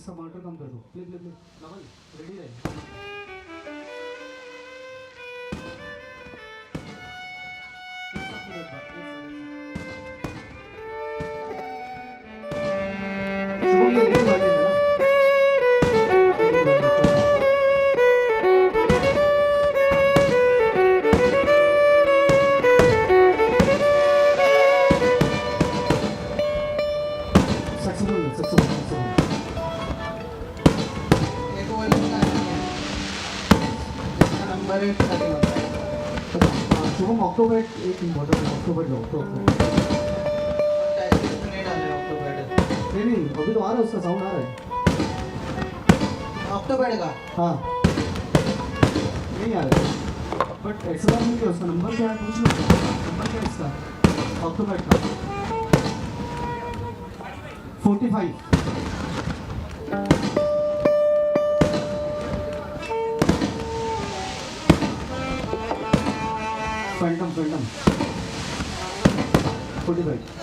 इसका माउंटर कम कर दो प्ले प्ले प्ले नवल रेडी रहे Thank you. वाजता होणार आहे. ऑक्टोबेड का? हां. नाही आलं बट एक्स्ट्रा किती वाजता नंबर घ्या तुमची? नंबर काय इसका ऑक्टोबेड का? Forty five. Phantom phantom forty five.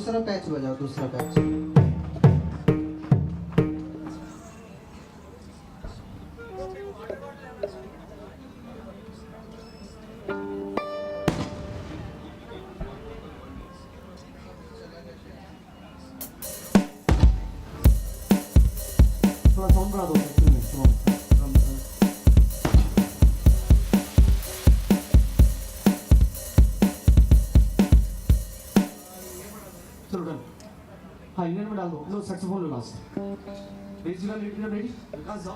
दूसरा दूसरा पैच बजाओ दूसरा पैच हाँ इंडियन में डाल दो। लो सेक्सोफोन लो last bass guitar lead ready Vikas जाओ।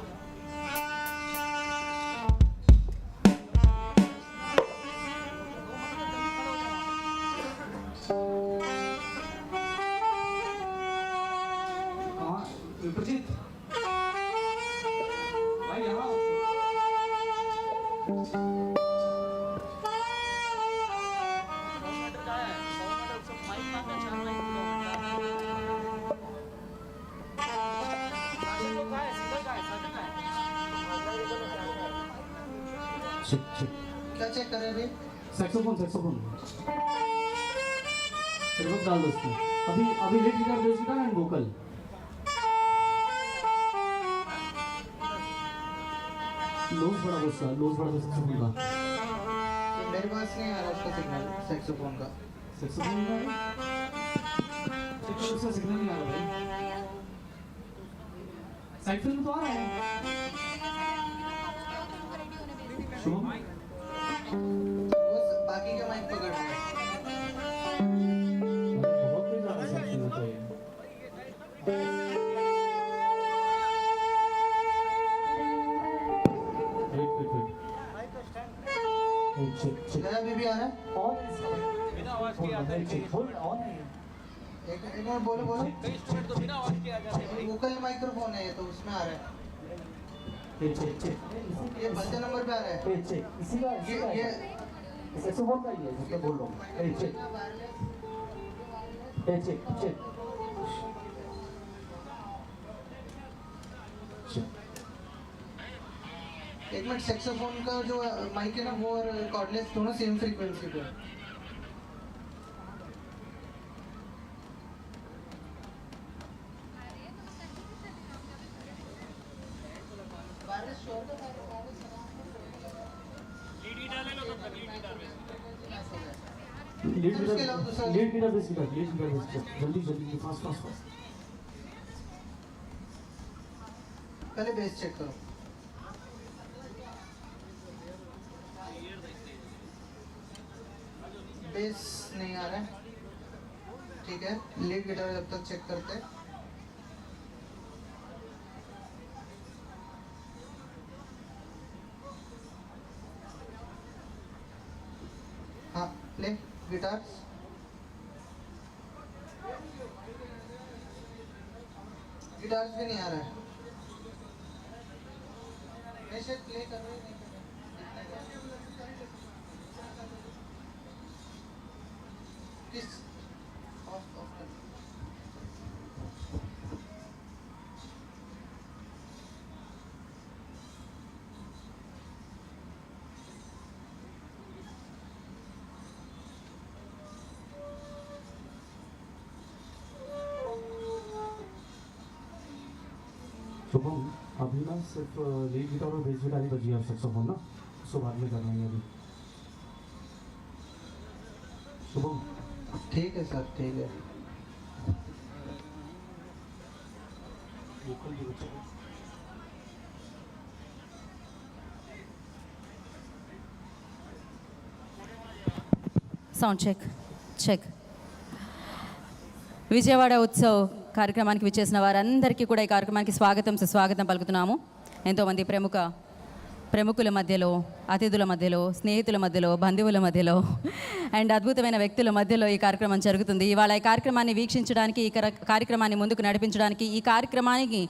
भाई, यहाँ क्या चेक कर रहे हैं? सैक्सोफोन सैक्सोफोन रिवर्ब डाल दो इसमें। अभी अभी lead guitar bass guitar and vocal लोज बड़ा उसका लोज बड़ा सैक्सोफोन का। तो मेरे पास नहीं आ रहा उसका सिग्नल सेक्सोफोन का। सैक्सोफोन का करो उसका सिग्नल नहीं आ रहा भाई। साइड फ़िल्म तो आ रहा है। શું બાકી કે માઈક પકડ चिल्लाया बीबी आ रहा है ऑन बिना आवाज़ के आता है फुल ऑन एक एक मिनट बोलो बोलो। 20 मिनट तो बिना आवाज़ के आ जाता है। वोकल माइक्रोफोन है ये तो उसमें आ रहा है। ये चेक चेक ये भलते नंबर पे आ रहा है। ये चेक इसी का ये ये। सैक्सोफोन का ही है जिसका बोल रहा हूँ। ये चेक चेक चेक एक मिनट सेक्सोफोन का जो माइक है ना वो और कॉर्डलेस दोनों सेम फ्रीक्वेंसी पे है। Lead guitar bass guitar lead guitar bass guitar जल्दी जल्दी फास्ट फास्ट फास्ट पहले बेस चेक करो। बेस नहीं आ रहा है। ठीक है लीड गिटार जब तक चेक करते हैं। हाँ प्ले गिटार गिटार भी नहीं आ रहा है। ऐसे प्ले कर रहे नहीं कर रहे किस शुभम अभी ना सिर्फ लीड गिटार और बेस गिटार ही बजी है सेक्सोफोन ना उसको बाद में करना है अभी शुभम ठीक है सर ठीक है वोकल भी बचा है। Sound check check Vijayawada Utsav కార్యక్రమానికి విచ్చేసిన వారందరికీ కూడా ఈ కార్యక్రమానికి స్వాగతం సుస్వాగతం పలుకుతున్నాము. ఎంతోమంది ప్రముఖ ప్రముఖుల మధ్యలో అతిథుల మధ్యలో స్నేహితుల మధ్యలో బంధువుల మధ్యలో అండ్ అద్భుతమైన వ్యక్తుల మధ్యలో ఈ కార్యక్రమం జరుగుతుంది. ఇవాళ ఈ కార్యక్రమాన్ని వీక్షించడానికి ఈ కార్యక్రమాన్ని ముందుకు నడిపించడానికి ఈ కార్యక్రమానికి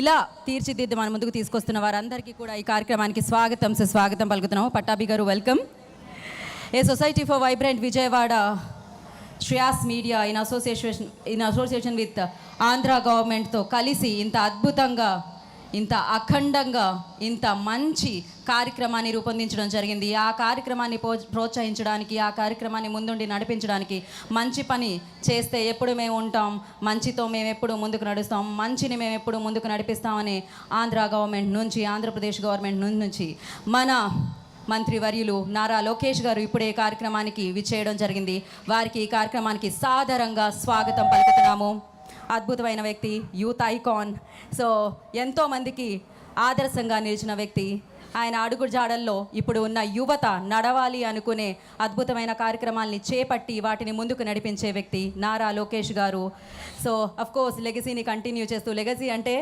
ఇలా తీర్చిదిద్ది మన ముందుకు తీసుకొస్తున్న వారందరికీ కూడా ఈ కార్యక్రమానికి స్వాగతం సుస్వాగతం పలుకుతున్నాము. Pattabhi garu welcome. A society for vibrant Vijayawada Shreyas media in association in association with Andhra గవర్నమెంట్తో కలిసి ఇంత అద్భుతంగా ఇంత అఖండంగా ఇంత మంచి కార్యక్రమాన్ని రూపొందించడం జరిగింది. ఆ కార్యక్రమాన్ని ప్రో ప్రోత్సహించడానికి ఆ కార్యక్రమాన్ని ముందుండి నడిపించడానికి మంచి పని చేస్తే ఎప్పుడు మేము ఉంటాం మంచితో మేము ఎప్పుడు ముందుకు నడుస్తాం మంచిని మేము ఎప్పుడు ముందుకు నడిపిస్తామని ఆంధ్ర గవర్నమెంట్ నుంచి ఆంధ్రప్రదేశ్ గవర్నమెంట్ నుంచి మన మంత్రివర్యులు నారా లోకేష్ గారు ఇప్పుడే కార్యక్రమానికి విచ్చేయడం జరిగింది. వారికి ఈ కార్యక్రమానికి సాదరంగా స్వాగతం పలుకుతున్నాము. అద్భుతమైన వ్యక్తి యూత్ ఐకాన్. సో ఎంతోమందికి ఆదర్శంగా నిలిచిన వ్యక్తి. ఆయన అడుగు జాడల్లో ఇప్పుడు ఉన్న యువత నడవాలి అనుకునే అద్భుతమైన కార్యక్రమాల్ని చేపట్టి వాటిని ముందుకు నడిపించే వ్యక్తి Nara Lokesh garu. So of course లెగసీని continue చేస్తూ లెగసీ అంటే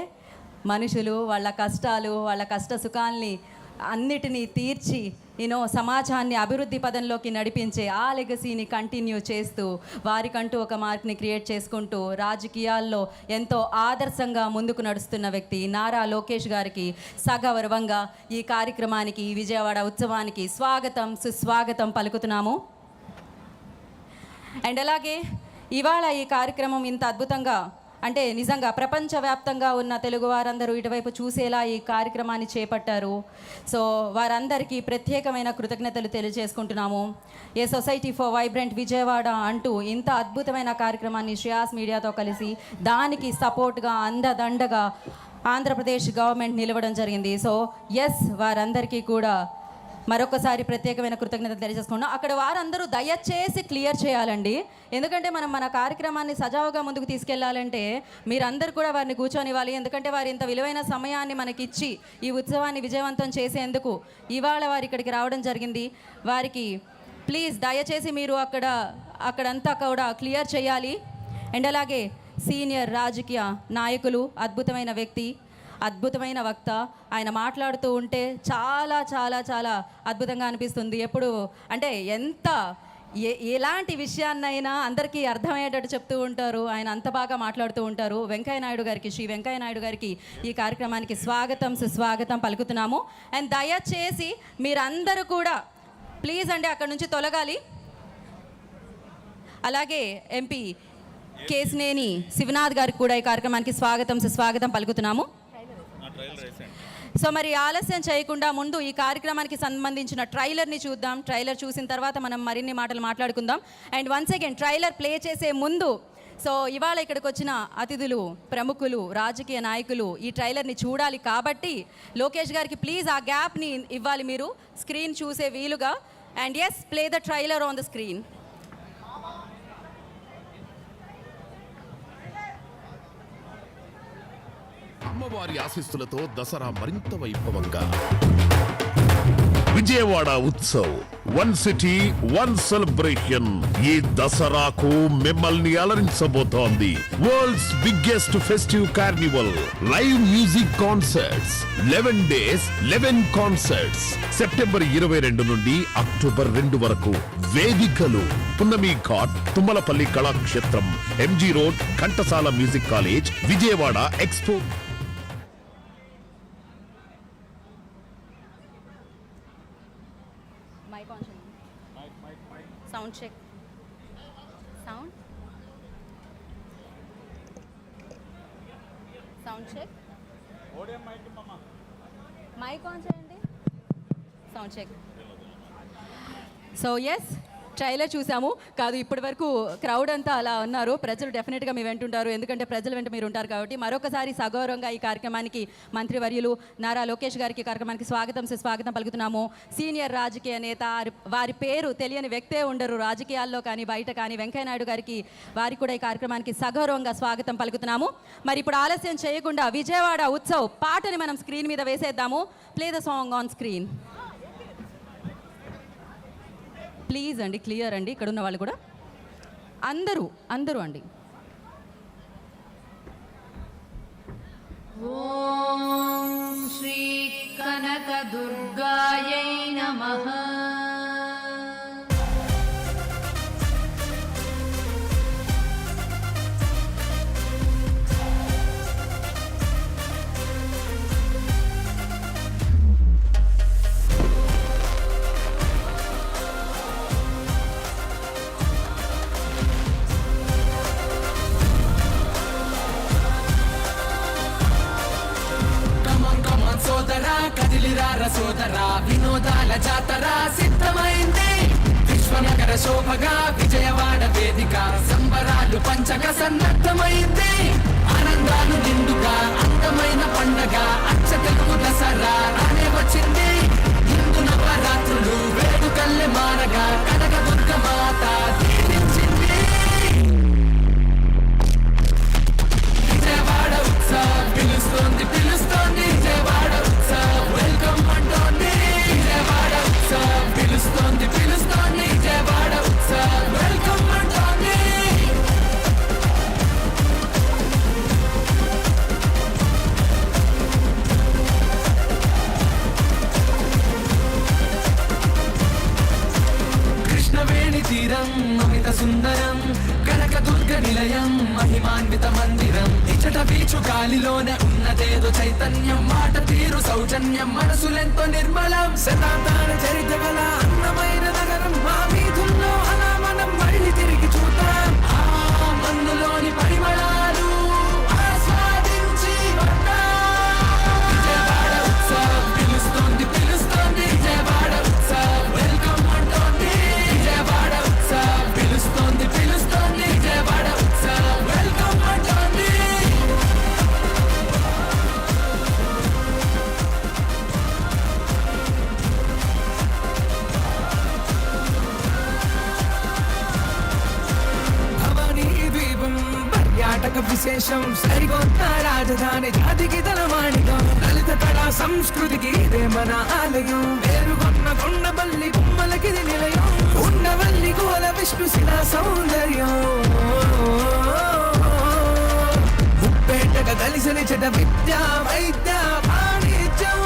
మనుషులు వాళ్ళ కష్టాలు వాళ్ళ కష్ట సుఖాల్ని అన్నిటినీ తీర్చి యూనో సమాజాన్ని అభివృద్ధి పదంలోకి నడిపించే ఆ లెగసీని కంటిన్యూ చేస్తూ వారికంటూ ఒక మార్క్ని క్రియేట్ చేసుకుంటూ రాజకీయాల్లో ఎంతో ఆదర్శంగా ముందుకు నడుస్తున్న వ్యక్తి నారా లోకేష్ గారికి సగౌరవంగా ఈ కార్యక్రమానికి ఈ విజయవాడ ఉత్సవానికి స్వాగతం సుస్వాగతం పలుకుతున్నాము. అండ్ అలాగే ఇవాళ ఈ కార్యక్రమం ఇంత అద్భుతంగా అంటే నిజంగా ప్రపంచవ్యాప్తంగా ఉన్న తెలుగు వారందరూ ఇటువైపు చూసేలా ఈ కార్యక్రమాన్ని చేపట్టారు. సో వారందరికీ ప్రత్యేకమైన కృతజ్ఞతలు తెలియజేసుకుంటున్నాము. A society for vibrant Vijayawada అంటూ ఇంత అద్భుతమైన కార్యక్రమాన్ని శ్రేయాస్ మీడియాతో కలిసి దానికి సపోర్ట్గా అందదండగా ఆంధ్రప్రదేశ్ గవర్నమెంట్ నిలవడం జరిగింది. సో ఎస్ వారందరికీ కూడా మరొకసారి ప్రత్యేకమైన కృతజ్ఞతలు తెలియజేసుకున్నాం అక్కడ వారందరూ దయచేసి క్లియర్ చేయాలండి. ఎందుకంటే మనం మన కార్యక్రమాన్ని సజావుగా ముందుకు తీసుకెళ్ళాలంటే మీరందరూ కూడా వారిని కూర్చొనివ్వాలి. ఎందుకంటే వారు ఇంత విలువైన సమయాన్ని మనకిచ్చి ఈ ఉత్సవాన్ని విజయవంతం చేసేందుకు ఇవాళ వారు ఇక్కడికి రావడం జరిగింది. వారికి ప్లీజ్ దయచేసి మీరు అక్కడ అక్కడంతా కూడా క్లియర్ చేయాలి. అండ్ అలాగే సీనియర్ రాజకీయ నాయకులు అద్భుతమైన వ్యక్తి అద్భుతమైన వక్త. ఆయన మాట్లాడుతూ ఉంటే చాలా చాలా చాలా అద్భుతంగా అనిపిస్తుంది. ఎప్పుడు అంటే ఎంత ఏ ఎలాంటి విషయాన్నైనా అందరికీ అర్థమయ్యేటట్టు చెప్తూ ఉంటారు. ఆయన అంత బాగా మాట్లాడుతూ ఉంటారు. వెంకయ్య నాయుడు గారికి శ్రీ వెంకయ్య నాయుడు గారికి ఈ కార్యక్రమానికి స్వాగతం సుస్వాగతం పలుకుతున్నాము. అండ్ దయచేసి మీరందరూ కూడా ప్లీజ్ అండి అక్కడ నుంచి తొలగాలి. అలాగే ఎంపీ కేసినేని శివనాథ్ గారికి కూడా ఈ కార్యక్రమానికి స్వాగతం సుస్వాగతం పలుకుతున్నాము. సో మరి ఆలస్యం చేయకుండా ముందు ఈ కార్యక్రమానికి సంబంధించిన ట్రైలర్ని చూద్దాం. ట్రైలర్ చూసిన తర్వాత మనం మరిన్ని మాటలు మాట్లాడుకుందాం. And once again trailer play చేసే ముందు సో ఇవాళ ఇక్కడికి వచ్చిన అతిథులు ప్రముఖులు రాజకీయ నాయకులు ఈ ట్రైలర్ని చూడాలి కాబట్టి లోకేష్ గారికి ప్లీజ్ ఆ గ్యాప్ని ఇవ్వాలి మీరు. స్క్రీన్ చూసే వీలుగా. And yes play the trailer on the screen అమ్మవారి ఆశీస్సులతో దసరా మరింత వైభవంగా. Vijayawada Utsav. One city one celebration ఈ దసరాకు మిమ్మల్ని అలరించబోతోంది. World's biggest festive carnival live music concerts eleven days eleven concerts September ఇరవై రెండు నుండి అక్టోబర్ రెండు వరకు వేదికలు. Punnami ghat Tummalapalli Kalakshetram MG road Ghantasala music college Vijayawada expo mic on చేయండి. Sound check sound sound check mic on చేయండి. Sound check so yes trailer చూసాము. కాదు ఇప్పటి వరకు క్రౌడ్ అంతా అలా ఉన్నారు. ప్రజలు డెఫినెట్గా మీ వెంట ఉంటారు. ఎందుకంటే ప్రజల వెంట మీరు ఉంటారు కాబట్టి. మరొకసారి సగౌరవంగా ఈ కార్యక్రమానికి మంత్రివర్యులు నారా లోకేష్ గారికి ఈ కార్యక్రమానికి స్వాగతం సుస్వాగతం పలుకుతున్నాము. సీనియర్ రాజకీయ నేత వారి- వారి పేరు తెలియని వ్యక్తే ఉండరు. రాజకీయాల్లో కానీ బయట కానీ వెంకయ్యనాయుడు గారికి వారికి కూడా ఈ కార్యక్రమానికి సగౌరవంగా స్వాగతం పలుకుతున్నాము. మరి ఇప్పుడు ఆలస్యం చేయకుండా విజయవాడ ఉత్సవ్ పాటని మనం స్క్రీన్ మీద వేసేద్దాము. Play the song on screen please అండి క్లియర్ అండి ఇక్కడ ఉన్న వాళ్ళు కూడా. అందరూ అందరూ అండి. సోదరా సోదరా వినోదాల జాతర సిద్ధమైంది. విశ్వనగర శోభగా విజయవాడ వేదిక సంబరాలు పంచక సన్నద్ధమైంది. ఆనందాలు నిండుగా అందమైన పండగ అచ్చ తెలుగు దసరా రానే వచ్చింది. హిందూ నవరాత్రులు వేడుకల్లె మారగా కనక దుర్గ మాత కృష్ణవేణి అమిత సుందరం కనక దుర్గ నిలయం మహిమాన్విత మందిరం. ఇచ్చట బీచు గాలిలోనే ఉన్నదేదో చైతన్యం మాట తీరు సౌజన్యం మనసులెంతో నిర్మలం. శతాబ్దాల చరిత్ర గల అన్నమైన నగరం మా వీధుల్లో అలా మనం మళ్ళీ తిరిగి చూద్దాం. ఇదే మన ఆలయం పేరుకొన్న కొండపల్లి బొమ్మలకి నిలయం ఉండవల్లి కోల విష్ణు శిలా సౌందర్యం. ముప్పేటగా కలిసిన చెట విద్య వైద్య వాణిజ్యం.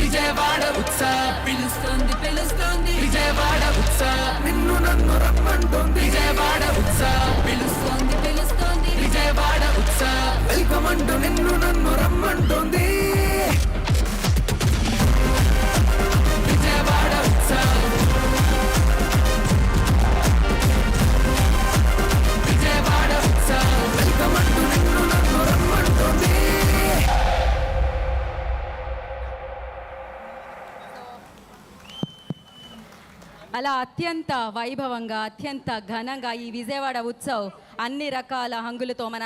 విజయవాడ ఉత్సవ పిలుస్తుంది పిలుస్తుంది. విజయవాడ ఉత్సవ నిన్ను నన్ను రమ్మంటుంది. విజయవాడ ఉత్సవ పిలుస్తుంది పిలుస్తుంది. విజయవాడ ఉత్సవ. వెల్కమ్ అంటూ నిన్ను అలా అత్యంత వైభవంగా అత్యంత ఘనంగా ఈ విజయవాడ ఉత్సవ్ అన్ని రకాల హంగులతో మన